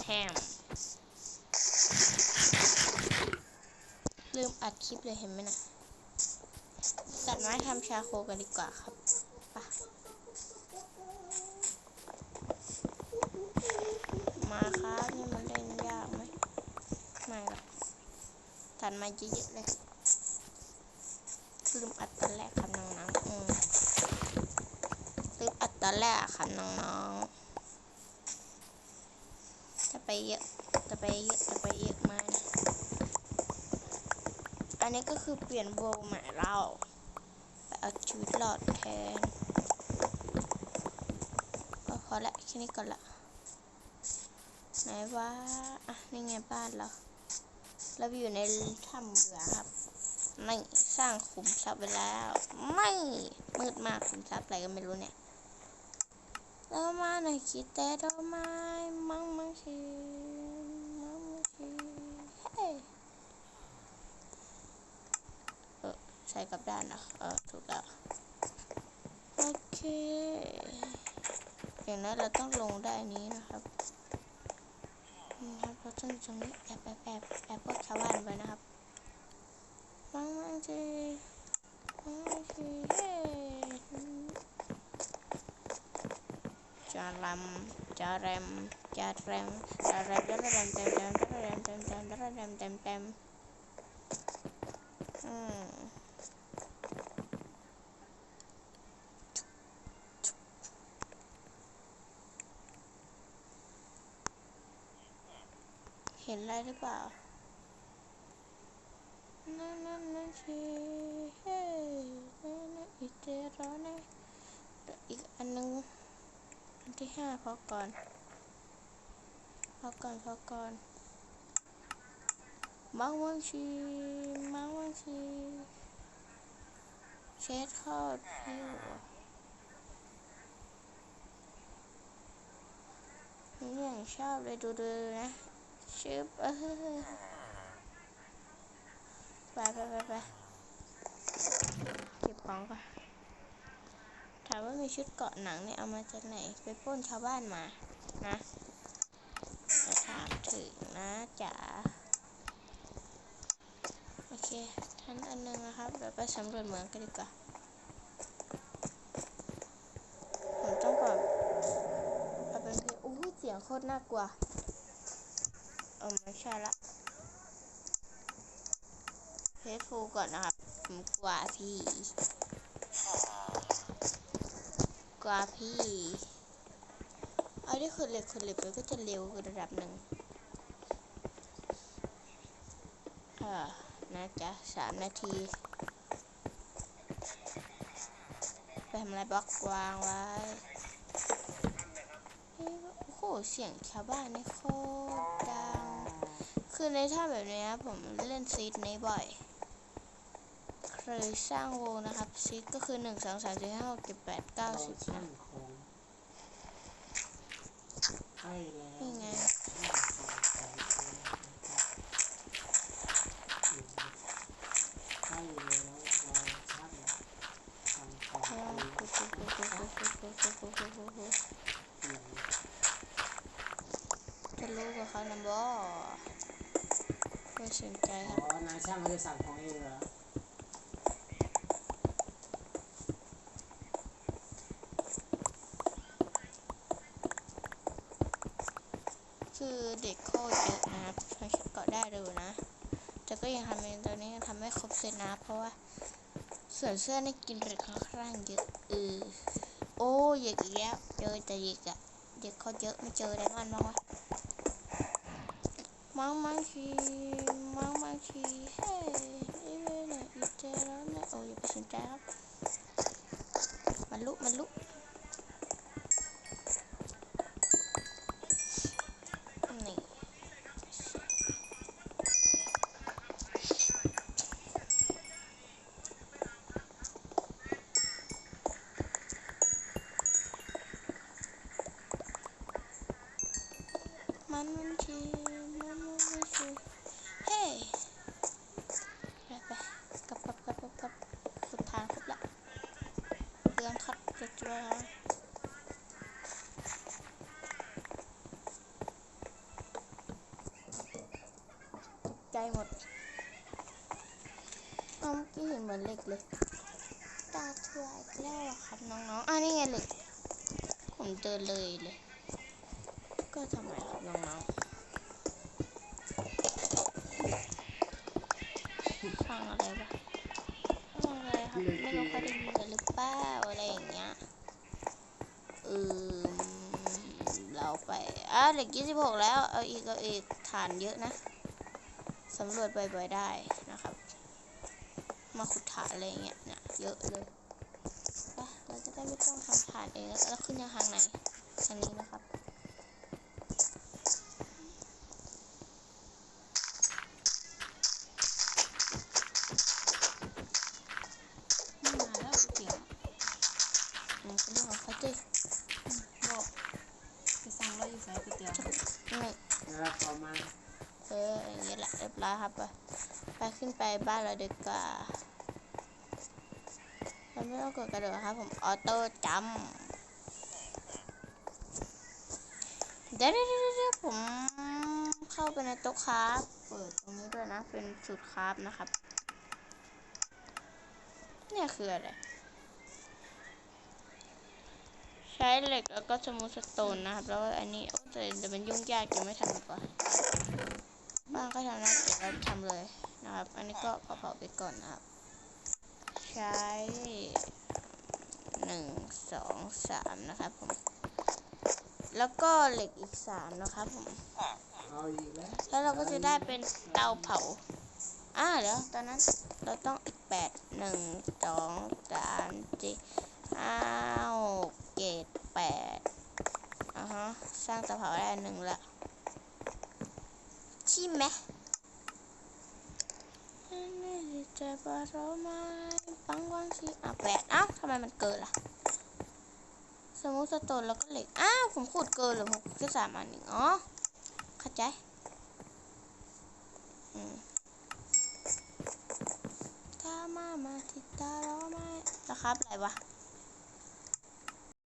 แทมลืมอัดคลิปเลยเห็นไหมนะตัดไม้ทำชาโคกันดีกว่าครับปะมาครับนี่มันเล่นยากไหมไม่หรอกตัดมาเยอะๆเลยลืมอัดตอนแรกครับน้องๆอืมลืมอัดตอนแรกครับน้องๆ ไปเยอะจะไปเยอะจะไปเยอะมากนะอันนี้ก็คือเปลี่ยนโวใหม่เราไปเอาชีวิตรอดแทนก็พอละแค่นี้ก่อนละไหนว่าอะนี่ไงบ้านเราเราอยู่ในถ้ำเรือครับไม่สร้างขุมทรัพย์ไปแล้ว ไม่มืดมากขุมทรัพย์อะไรก็ไม่รู้เนี่ย แล้วมาหน่อยคิดแต่ดอกไม้มังมังชีมังมังชีเฮ้ยเออใช้กับด้านนะเออถูกแล้วโอเคอย่างนั้นเราต้องลงได้นนี้นะครับนี่ครับเราต้องตรงนี้แอบแอบแอบแอบพวกชาวบ้านไปนะครับมังมังจีมังมังจีเฮ้จา รำจารมจารมจารมจารมเต็มเต็มจารมเต็มเต็มจารมเต็มเต็มอืมเห็นอะไรหรือเปล่านั่นนั่นนั่นชีเฮ้ยนั่นนั่นอีเจร้อนนะเดี๋ยวอีกอันนึง อัน ที่ห้าพอก่อน พอก่อน พอก่อนมังวังชีมังวังชีเช็ดข้าวผิวนี่อย่างชอบเลยดูดูนะชึบเออไปไปไปไปเก็บของก่อน ถามว่ามีชุดเกาะหนังเนี่ยเอามาจากไหน ไปป้นชาวบ้านมานะจะถามถึงนะจ๋าโอเคท่านอันหนึงนะครับเดี๋ยวไปสำรวจเมืองกันดีกว่าผมต้องแบบเอาเป็นเพลงอู้หูเสียงโคตรน่ากลัวเออไม่ใช่ละเพจฟูก่อนนะครับผมกว่าพี่ กว่าพี่ เอาที่คนเหล็กคนเหล็กไปก็จะเร็วระดับหนึ่งเออนะจ๊ะสามนาทีไปทำอะไรบล็อกวางไว้โอ้โห เสียงชาวบ้านนี่โคตรดัง คือในท่าแบบนี้ผมเล่นซีดในบ่อย เลยสร้างวงนะครับซิกก็คือหนึ่งสองสามสี่ห้าหกเจ็ดแปดเก้าสิบนะนี่ไงจะรู้กับเขานะบอไม่สนใจครับนายช่างเขาจะสั่งของเองเหรอ คือเด็กโคตรเยอะนะครับทำชุดเกาะได้ดูนะ แต่ก็ยังทำเองตอนนี้ทำไม่ครบเซตนะ เพราะว่าส่วนเสื้อนี่กินเหล็กค่อนข้างเยอะเออโอ้ยอีกแล้วเจอแต่อีกอะเด็กเขาเยอะไม่เจอไดมอนด์บ้างวะมังมังชีมังมังชีเฮ้ยนี่เลยนะอีเจแล้วนะโอ้ยอย่าไปสนใจครับมันลุมันลุ มันมันชีมันมันมันชีเฮ้ยไปไปกลับกลับกลับกลับกลับสุดทางครบละเรื่องคัดจะเจหมดเอาเมื่อกี้เห็นเหมือนเหล็กเลยตาถื่ออีกแล้วครับน้องๆอะนี่ไงเหล็กผมเจอเลยเลย ก็ทำไมครับน้องๆฟังอะไรวะฟังอะไรครับ ไม่รู้เขาได้ยินกันหรือเปล่าอะไรอย่างเงี้ยเออเราไปอะเหล็กยี่สิบหกแล้ว เอาอีกเอาอีกฐานเยอะนะสำรวจบ่อยๆได้นะครับ มาขุดฐานอะไรเงี้ยเนี่ยเยอะเลยเราจะได้ไม่ต้องทำฐานเองแล้วแล้วขึ้นยังทางไหนทางนี้นะครับ เรียบร้อยครับไปไปขึ้นไปบ้านเราดีกว่าเราไม่ต้องกดกระโดดครับ ผมออโต้จัมเดี๋ยวเดี๋ยวเดี๋ยวเดี๋ยวผมเข้าไปในโต๊ะคราฟเปิดตรงนี้ด้วยนะ เป็นสูตรคราฟนะครับ เนี่ยคืออะไร ใช้เหล็กแล้วก็สมูทสโตนนะครับ แล้วอันนี้โอ้แต่มันยุ่งยากจะไม่ทำดีกว่า บ้างก็ทำนะเดี๋ยวเราทำเลยนะครับ อันนี้ก็เผาๆไปก่อนนะครับ ใช้หนึ่งสองสามนะครับผม แล้วก็เหล็กอีกสามนะครับผมเอาอีกแล้วเราก็จะได้เป็นเตาเผา อ่าเดี๋ยวตอนนั้นเราต้องอีกแปดหนึ่งสองสามสี่ห้าหกเจ็ดแปดอ่าฮะ สร้างเตาเผาได้หนึ่งละ ใช่ไหมจะปะเราไหมปังวังสิอะแปดอ้าวทำไมมันเกินล่ะ สมุสโตนแล้วก็เหล็ก อ้าว ผมขุดเกินหรือผมแค่สามอันเองอ๋อเข้าใจ อืมถ้ามามาทิดตาเราไหมนะครับอะไรวะ